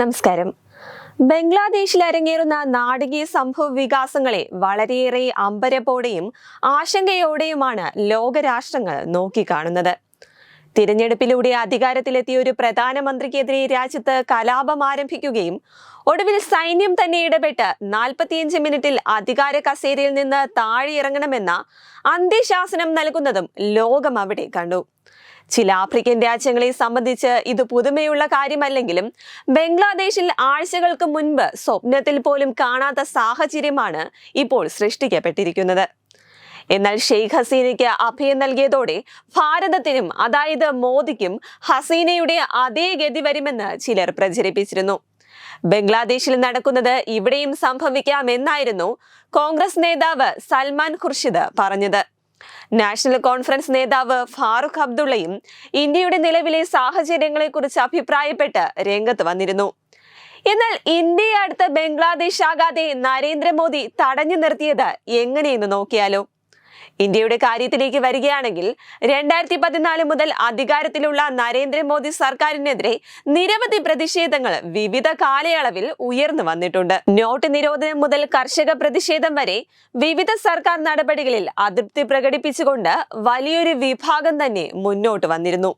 നമസ്കാരം. ബംഗ്ലാദേശിൽ അരങ്ങേറുന്ന നാടകീയ സംഭവ വികാസങ്ങളെ വളരെയേറെ അമ്പരപ്പോടെയും ആശങ്കയോടെയുമാണ് ലോകരാഷ്ട്രങ്ങൾ നോക്കിക്കാണുന്നത്. തിരഞ്ഞെടുപ്പിലൂടെ അധികാരത്തിലെത്തിയ ഒരു പ്രധാനമന്ത്രിക്കെതിരെ രാജ്യത്ത് കലാപം ആരംഭിക്കുകയും ഒടുവിൽ സൈന്യം തന്നെ ഇടപെട്ട് നാൽപ്പത്തിയഞ്ച് മിനിറ്റിൽ അധികാര കസേരയിൽ നിന്ന് താഴെയിറങ്ങണമെന്ന അന്ത്യശാസനം നൽകുന്നതും ലോകം അവിടെ കണ്ടു. ചില ആഫ്രിക്കൻ രാജ്യങ്ങളെ സംബന്ധിച്ച് ഇത് പുതുമയുള്ള കാര്യമല്ലെങ്കിലും ബംഗ്ലാദേശിൽ ആഴ്ചകൾക്ക് മുൻപ് സ്വപ്നത്തിൽ പോലും കാണാത്ത സാഹചര്യമാണ് ഇപ്പോൾ സൃഷ്ടിക്കപ്പെട്ടിരിക്കുന്നത്. എന്നാൽ ഷെയ്ഖ് ഹസീനയ്ക്ക് അഭയം നൽകിയതോടെ ഭാരതത്തിനും അതായത് മോദിക്കും ഹസീനയുടെ അതേ ഗതി വരുമെന്ന് ചിലർ പ്രചരിപ്പിച്ചിരുന്നു. ബംഗ്ലാദേശിൽ നടക്കുന്നത് ഇവിടെയും സംഭവിക്കാമെന്നായിരുന്നു കോൺഗ്രസ് നേതാവ് സൽമാൻ ഖുർഷിദ് പറഞ്ഞത്. നാഷണൽ കോൺഫറൻസ് നേതാവ് ഫാറൂഖ് അബ്ദുള്ളയും ഇന്ത്യയുടെ നിലവിലെ സാഹചര്യങ്ങളെക്കുറിച്ച് അഭിപ്രായപ്പെട്ട് രംഗത്ത് വന്നിരുന്നു. എന്നാൽ ഇന്ത്യയെ അടുത്ത ബംഗ്ലാദേശ് ആകാതെ നരേന്ദ്രമോദി തടഞ്ഞു നിർത്തിയത് എങ്ങനെയെന്ന് നോക്കിയാലോ? ഇന്ത്യയുടെ കാര്യത്തിലേക്ക് വരികയാണെങ്കിൽ രണ്ടായിരത്തി പതിനാല് മുതൽ അധികാരത്തിലുള്ള നരേന്ദ്രമോദി സർക്കാരിനെതിരെ നിരവധി പ്രതിഷേധങ്ങൾ വിവിധ കാലയളവിൽ ഉയർന്നു വന്നിട്ടുണ്ട്. നോട്ട് നിരോധനം മുതൽ കർഷക പ്രതിഷേധം വരെ വിവിധ സർക്കാർ നടപടികളിൽ അതൃപ്തി പ്രകടിപ്പിച്ചുകൊണ്ട് വലിയൊരു വിഭാഗം തന്നെ മുന്നോട്ട് വന്നിരുന്നു.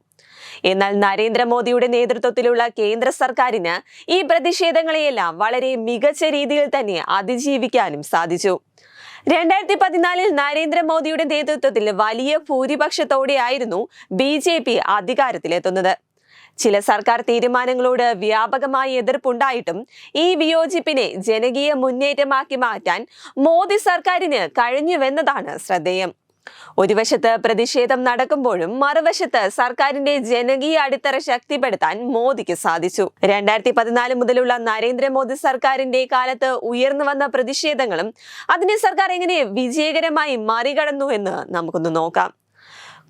എന്നാൽ നരേന്ദ്രമോദിയുടെ നേതൃത്വത്തിലുള്ള കേന്ദ്ര സർക്കാരിന് ഈ പ്രതിഷേധങ്ങളെയെല്ലാം വളരെ മികച്ച രീതിയിൽ തന്നെ അതിജീവിക്കാനും സാധിച്ചു. രണ്ടായിരത്തി പതിനാലിൽ നരേന്ദ്രമോദിയുടെ നേതൃത്വത്തിൽ വലിയ ഭൂരിപക്ഷത്തോടെയായിരുന്നു ബി ജെ പി അധികാരത്തിലെത്തുന്നത്. ചില സർക്കാർ തീരുമാനങ്ങളോട് വ്യാപകമായി എതിർപ്പുണ്ടായിട്ടും ഈ വിയോജിപ്പിനെ ജനകീയ മുന്നേറ്റമാക്കി മാറ്റാൻ മോദി സർക്കാരിന് കഴിഞ്ഞുവെന്നതാണ് ശ്രദ്ധേയം. ഒരു വശത്ത് പ്രതിഷേധം നടക്കുമ്പോഴും മറുവശത്ത് സർക്കാരിന്റെ ജനകീയ അടിത്തറ ശക്തിപ്പെടുത്താൻ മോദിക്ക് സാധിച്ചു. രണ്ടായിരത്തി പതിനാല് മുതലുള്ള നരേന്ദ്രമോദി സർക്കാരിന്റെ കാലത്ത് ഉയർന്നു വന്ന പ്രതിഷേധങ്ങളും അതിനെ സർക്കാർ എങ്ങനെ വിജയകരമായി മറികടന്നു എന്ന് നമുക്കൊന്ന് നോക്കാം.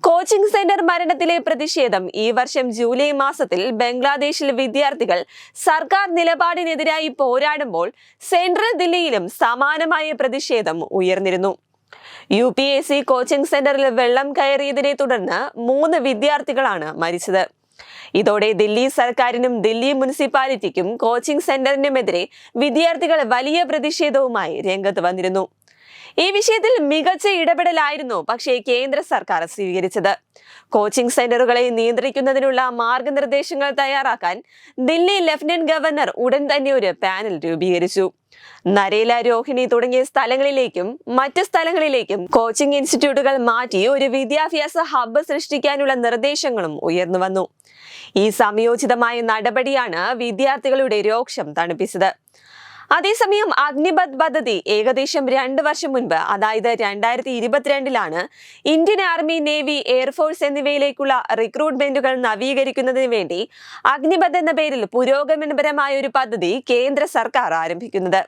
കോച്ചിംഗ് സെന്റർ മരണത്തിലെ പ്രതിഷേധം ഈ വർഷം ജൂലൈ മാസത്തിൽ ബംഗ്ലാദേശിൽ വിദ്യാർത്ഥികൾ സർക്കാർ നിലപാടിനെതിരായി പോരാടുമ്പോൾ സെൻട്രൽ ദില്ലിയിലും സമാനമായ പ്രതിഷേധം ഉയർന്നിരുന്നു. U P S C coaching സെന്ററിൽ വെള്ളം കയറിയതിനെ തുടർന്ന് മൂന്ന് വിദ്യാർത്ഥികളാണ് മരിച്ചത്. ഇതോടെ ദില്ലി സർക്കാരിനും ദില്ലി മുനിസിപ്പാലിറ്റിക്കും കോച്ചിംഗ് സെന്ററിനുമെതിരെ വിദ്യാർത്ഥികൾ വലിയ പ്രതിഷേധവുമായി രംഗത്ത് വന്നിരുന്നു. ഈ വിഷയത്തിൽ മികച്ച ഇടപെടലായിരുന്നു പക്ഷേ കേന്ദ്ര സർക്കാർ സ്വീകരിച്ചത്. കോച്ചിംഗ് സെന്ററുകളെ നിയന്ത്രിക്കുന്നതിനുള്ള മാർഗനിർദ്ദേശങ്ങൾ തയ്യാറാക്കാൻ ദില്ലി ലഫ്റ്റനന്റ് ഗവർണർ ഉടൻ തന്നെ ഒരു പാനൽ രൂപീകരിച്ചു. നരേല രോഹിണി തുടങ്ങിയ സ്ഥലങ്ങളിലേക്കും മറ്റ് സ്ഥലങ്ങളിലേക്കും കോച്ചിംഗ് ഇൻസ്റ്റിറ്റ്യൂട്ടുകൾ മാറ്റി ഒരു വിദ്യാഭ്യാസ ഹബ്ബ് സൃഷ്ടിക്കാനുള്ള നിർദ്ദേശങ്ങളും ഉയർന്നു വന്നു. ഈ സംയോജിതമായ നടപടിയാണ് വിദ്യാർത്ഥികളുടെ രോക്ഷം തണുപ്പിച്ചത്. അതേസമയം അഗ്നിപത് പദ്ധതി ഏകദേശം രണ്ട് വർഷം മുൻപ് അതായത് രണ്ടായിരത്തി ഇരുപത്തിരണ്ടിലാണ് Indian army navy air force എന്നിവയിലേക്കുള്ള റിക്രൂട്ട്മെന്റുകൾ നവീകരിക്കുന്നതിന് വേണ്ടി അഗ്നിപത് എന്ന പേരിൽ പുരോഗമനപരമായ ഒരു പദ്ധതി കേന്ദ്ര സർക്കാർ ആരംഭിക്കുന്നത്.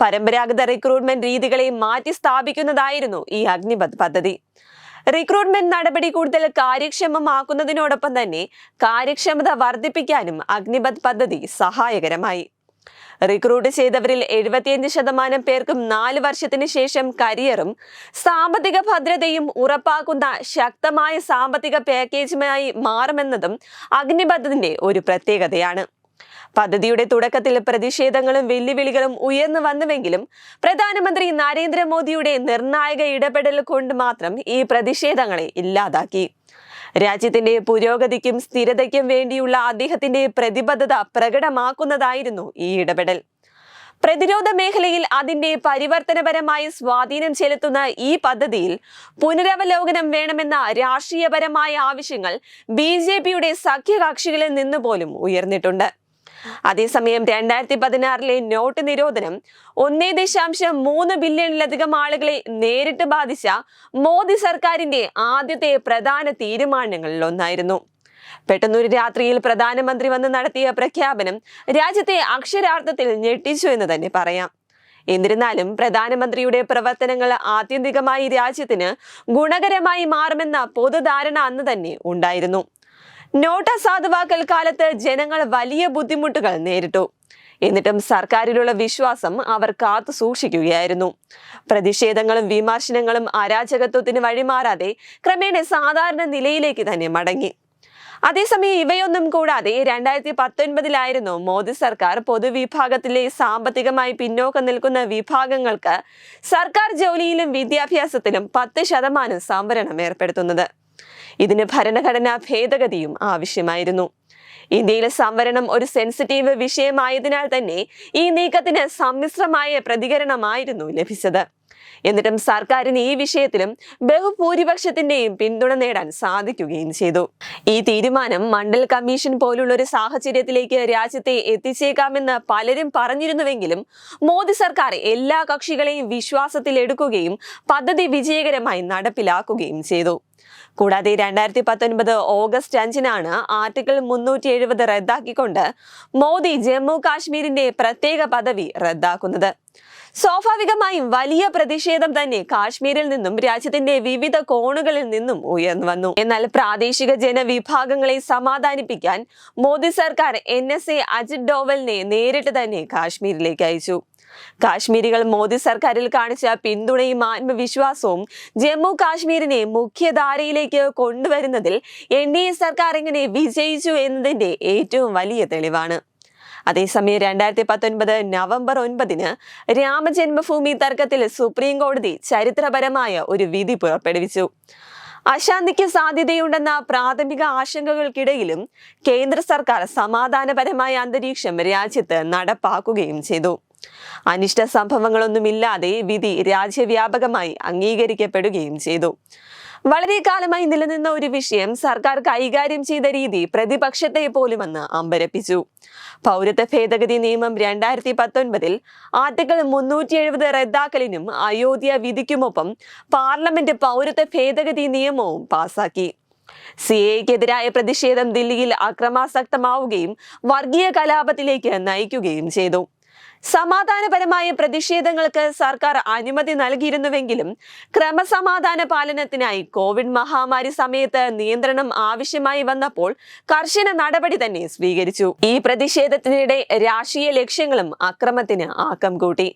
പരമ്പരാഗത റിക്രൂട്ട്മെന്റ് രീതികളെ മാറ്റി സ്ഥാപിക്കുന്നതായിരുന്നു ഈ അഗ്നിപത് പദ്ധതി. റിക്രൂട്ട്മെന്റ് നടപടി കൂടുതൽ കാര്യക്ഷമമാക്കുന്നതിനോടൊപ്പം തന്നെ കാര്യക്ഷമത വർദ്ധിപ്പിക്കാനും അഗ്നിപത് പദ്ധതി സഹായകരമായി. റിക്രൂട്ട് ചെയ്തവരിൽ എഴുപത്തിയഞ്ച് ശതമാനം പേർക്കും നാല് വർഷത്തിന് ശേഷം കരിയറും സാമ്പത്തിക ഭദ്രതയും ഉറപ്പാക്കുന്ന ശക്തമായ സാമ്പത്തിക പാക്കേജുമായി മാറുമെന്നതും അഗ്നിപഥത്തിന്റെ ഒരു പ്രത്യേകതയാണ്. പദ്ധതിയുടെ തുടക്കത്തിൽ പ്രതിഷേധങ്ങളും വെല്ലുവിളികളും ഉയർന്നു വന്നുവെങ്കിലും പ്രധാനമന്ത്രി നരേന്ദ്രമോദിയുടെ നിർണായക ഇടപെടൽ കൊണ്ട് മാത്രം ഈ പ്രതിഷേധങ്ങളെ ഇല്ലാതാക്കി. രാജ്യത്തിന്റെ പുരോഗതിക്കും സ്ഥിരതയ്ക്കും വേണ്ടിയുള്ള അദ്ദേഹത്തിന്റെ പ്രതിബദ്ധത പ്രകടമാക്കുന്നതായിരുന്നു ഈ ഇടപെടൽ. പ്രതിരോധ മേഖലയിൽ അതിന്റെ പരിവർത്തനപരമായ സ്വാധീനം ചെലുത്തുന്ന ഈ പദ്ധതിയിൽ പുനരവലോകനം വേണമെന്ന രാഷ്ട്രീയപരമായ ആവശ്യങ്ങൾ ബി ജെ പിയുടെ സഖ്യകക്ഷികളിൽ നിന്ന് പോലും ഉയർന്നിട്ടുണ്ട്. അതേസമയം രണ്ടായിരത്തി പതിനാറിലെ നോട്ട് നിരോധനം ഒന്നേ ദശാംശം മൂന്ന് ബില്യണിലധികം ആളുകളെ നേരിട്ട് ബാധിച്ച മോദി സർക്കാരിന്റെ ആദ്യത്തെ പ്രധാന തീരുമാനങ്ങളിൽ ഒന്നായിരുന്നു. പെട്ടെന്നൊരു രാത്രിയിൽ പ്രധാനമന്ത്രി വന്ന് നടത്തിയ പ്രഖ്യാപനം രാജ്യത്തെ അക്ഷരാർത്ഥത്തിൽ ഞെട്ടിച്ചു എന്ന് തന്നെ പറയാം. എന്നിരുന്നാലും പ്രധാനമന്ത്രിയുടെ പ്രവർത്തനങ്ങൾ ആത്യന്തികമായി രാജ്യത്തിന് ഗുണകരമായി മാറുമെന്ന പൊതുധാരണ അന്ന് തന്നെ ഉണ്ടായിരുന്നു. നോട്ട് അസാധുവാക്കൽ കാലത്ത് ജനങ്ങൾ വലിയ ബുദ്ധിമുട്ടുകൾ നേരിട്ടു. എന്നിട്ടും സർക്കാരിലുള്ള വിശ്വാസം അവർ കാത്തു സൂക്ഷിക്കുകയായിരുന്നു. പ്രതിഷേധങ്ങളും വിമർശനങ്ങളും അരാജകത്വത്തിന് വഴിമാറാതെ ക്രമേണ സാധാരണ നിലയിലേക്ക് തന്നെ മടങ്ങി. അതേസമയം ഇവയൊന്നും കൂടാതെ രണ്ടായിരത്തി പത്തൊൻപതിലായിരുന്നു മോദി സർക്കാർ പൊതുവിഭാഗത്തിലെ സാമ്പത്തികമായി പിന്നോക്കം നിൽക്കുന്ന വിഭാഗങ്ങൾക്ക് സർക്കാർ ജോലിയിലും വിദ്യാഭ്യാസത്തിലും പത്ത് ശതമാനം സംവരണം ഏർപ്പെടുത്തുന്നത്. ഇതിന് ഭരണഘടനാ ഭേദഗതിയും ആവശ്യമായിരുന്നു. ഇന്ത്യയിലെ സംവരണം ഒരു സെൻസിറ്റീവ് വിഷയമായതിനാൽ തന്നെ ഈ നീക്കത്തിന് സമ്മിശ്രമായ പ്രതികരണമായിരുന്നു ലഭിച്ചത്. എന്നിട്ടും സർക്കാരിന് ഈ വിഷയത്തിലും ബഹുഭൂരിപക്ഷത്തിന്റെയും പിന്തുണ നേടാൻ സാധിക്കുകയും ചെയ്തു. ഈ തീരുമാനം മണ്ഡൽ കമ്മീഷൻ പോലുള്ള ഒരു സാഹചര്യത്തിലേക്ക് രാജ്യത്തെ എത്തിച്ചേക്കാമെന്ന് പലരും പറഞ്ഞിരുന്നുവെങ്കിലും മോദി സർക്കാർ എല്ലാ കക്ഷികളെയും വിശ്വാസത്തിലെടുക്കുകയും പദ്ധതി വിജയകരമായി നടപ്പിലാക്കുകയും ചെയ്തു. കൂടാതെ രണ്ടായിരത്തി പത്തൊൻപത് ഓഗസ്റ്റ് അഞ്ചിനാണ് ആർട്ടിക്കിൾ മുന്നൂറ്റി എഴുപത് റദ്ദാക്കിക്കൊണ്ട് മോദി ജമ്മു കാശ്മീരിന്റെ പ്രത്യേക പദവി റദ്ദാക്കുന്നത്. സ്വാഭാവികമായും വലിയ പ്രതിഷേധം തന്നെ കാശ്മീരിൽ നിന്നും രാജ്യത്തിന്റെ വിവിധ കോണുകളിൽ നിന്നും ഉയർന്നു വന്നു. എന്നാൽ പ്രാദേശിക ജനവിഭാഗങ്ങളെ സമാധാനിപ്പിക്കാൻ മോദി സർക്കാർ എൻ എസ് എ അജിത് ഡോവലിനെ നേരിട്ട് തന്നെ കാശ്മീരിലേക്ക് അയച്ചു. കാശ്മീരികൾ മോദി സർക്കാരിൽ കാണിച്ച പിന്തുണയും ആത്മവിശ്വാസവും ജമ്മു കാശ്മീരിനെ മുഖ്യധാരയിലേക്ക് കൊണ്ടുവരുന്നതിൽ എൻ ഡി എ സർക്കാർ എങ്ങനെ വിജയിച്ചു എന്നതിന്റെ ഏറ്റവും വലിയ തെളിവാണ്. അതേസമയം രണ്ടായിരത്തി പത്തൊൻപത് നവംബർ ഒൻപതിന് രാമജന്മഭൂമി തർക്കത്തിൽ സുപ്രീം കോടതി ചരിത്രപരമായ ഒരു വിധി പുറപ്പെടുവിച്ചു. അശാന്തിക്ക് സാധ്യതയുണ്ടെന്ന പ്രാഥമിക ആശങ്കകൾക്കിടയിലും കേന്ദ്ര സർക്കാർ സമാധാനപരമായ അന്തരീക്ഷം രാജ്യത്ത് നടപ്പാക്കുകയും ചെയ്തു. അനിഷ്ട സംഭവങ്ങളൊന്നുമില്ലാതെ വിധി രാജ്യവ്യാപകമായി അംഗീകരിക്കപ്പെടുകയും ചെയ്തു. വളരെ കാലമായി നിലനിന്ന ഒരു വിഷയം സർക്കാർ കൈകാര്യം ചെയ്ത രീതി പ്രതിപക്ഷത്തെ പോലും അന്ന് അമ്പരപ്പിച്ചു. പൗരത്വ ഭേദഗതി നിയമം രണ്ടായിരത്തി പത്തൊൻപതിൽ ആർട്ടിക്കിൾ മുന്നൂറ്റി എഴുപത് റദ്ദാക്കലിനും അയോധ്യ വിധിക്കുമൊപ്പം പാർലമെന്റ് പൗരത്വ ഭേദഗതി നിയമവും പാസാക്കി. സി എക്കെതിരായ പ്രതിഷേധം ദില്ലിയിൽ അക്രമാസക്തമാവുകയും വർഗീയ കലാപത്തിലേക്ക് നയിക്കുകയും ചെയ്തു. സമാധാനപരമായ പ്രതിഷേധങ്ങൾക്ക് സർക്കാർ അനുമതി നൽകിയിരുന്നുവെങ്കിലും ക്രമസമാധാന പാലനത്തിനായി കോവിഡ് മഹാമാരി സമയത്ത് നിയന്ത്രണം ആവശ്യമായി വന്നപ്പോൾ കർശന നടപടി തന്നെ സ്വീകരിച്ചു. ഈ പ്രതിഷേധത്തിനിടെ രാഷ്ട്രീയ ലക്ഷ്യങ്ങളും അക്രമത്തിന് ആക്കം കൂട്ടി.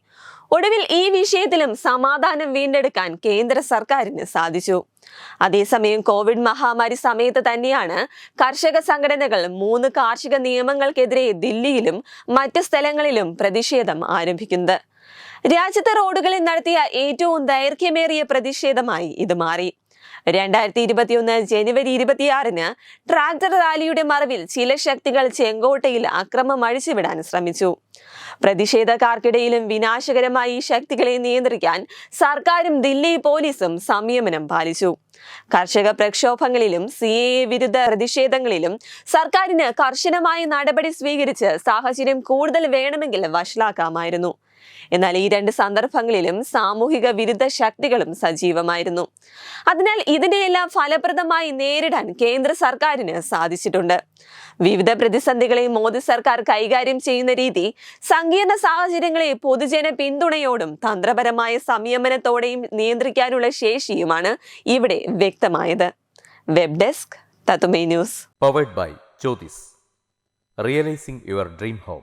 ഒടുവിൽ ഈ വിഷയത്തിലും സമാധാനം വീണ്ടെടുക്കാൻ കേന്ദ്ര സർക്കാരിന് സാധിച്ചു. അതേസമയം കോവിഡ് മഹാമാരി സമയത്ത് തന്നെയാണ് കർഷക സംഘടനകൾ മൂന്ന് കാർഷിക നിയമങ്ങൾക്കെതിരെ ദില്ലിയിലും മറ്റ് സ്ഥലങ്ങളിലും പ്രതിഷേധം ആരംഭിക്കുന്നത്. രാജ്യത്തെ റോഡുകളിൽ നടത്തിയ ഏറ്റവും ദൈർഘ്യമേറിയ പ്രതിഷേധമായി ഇത് മാറി. രണ്ടായിരത്തി ഇരുപത്തിയൊന്ന് ജനുവരി ഇരുപത്തിയാറിന് ട്രാക്ടർ റാലിയുടെ മറവിൽ ചില ശക്തികൾ ചെങ്കോട്ടയിൽ അക്രമം അഴിച്ചുവിടാൻ ശ്രമിച്ചു. പ്രതിഷേധക്കാർക്കിടയിലും വിനാശകരമായി ശക്തികളെ നിയന്ത്രിക്കാൻ സർക്കാരും ദില്ലി പോലീസും സംയമനം പാലിച്ചു. കർഷക പ്രക്ഷോഭങ്ങളിലും സി എ വിരുദ്ധ പ്രതിഷേധങ്ങളിലും സർക്കാരിന് കർശനമായ നടപടി സ്വീകരിച്ച് സാഹചര്യം കൂടുതൽ വേണമെങ്കിൽ വഷളാക്കാമായിരുന്നു. എന്നാൽ ഈ രണ്ട് സന്ദർഭങ്ങളിലും സാമൂഹിക വിരുദ്ധ ശക്തികളും സജീവമായിരുന്നു. അതിനാൽ ഇതിനെയെല്ലാം ഫലപ്രദമായി നേരിടാൻ കേന്ദ്ര സർക്കാരിന് സാധിച്ചിട്ടുണ്ട്. വിവിധ പ്രതിസന്ധികളെ മോദി സർക്കാർ കൈകാര്യം ചെയ്യുന്ന രീതി സങ്കീർണ സാഹചര്യങ്ങളെ പൊതുജന പിന്തുണയോടും തന്ത്രപരമായ സംയമനത്തോടെയും നിയന്ത്രിക്കാനുള്ള ശേഷിയുമാണ് ഇവിടെ വ്യക്തമായത്. Web desk തത്തുമേ news. Powered by Jyothis realising your dream home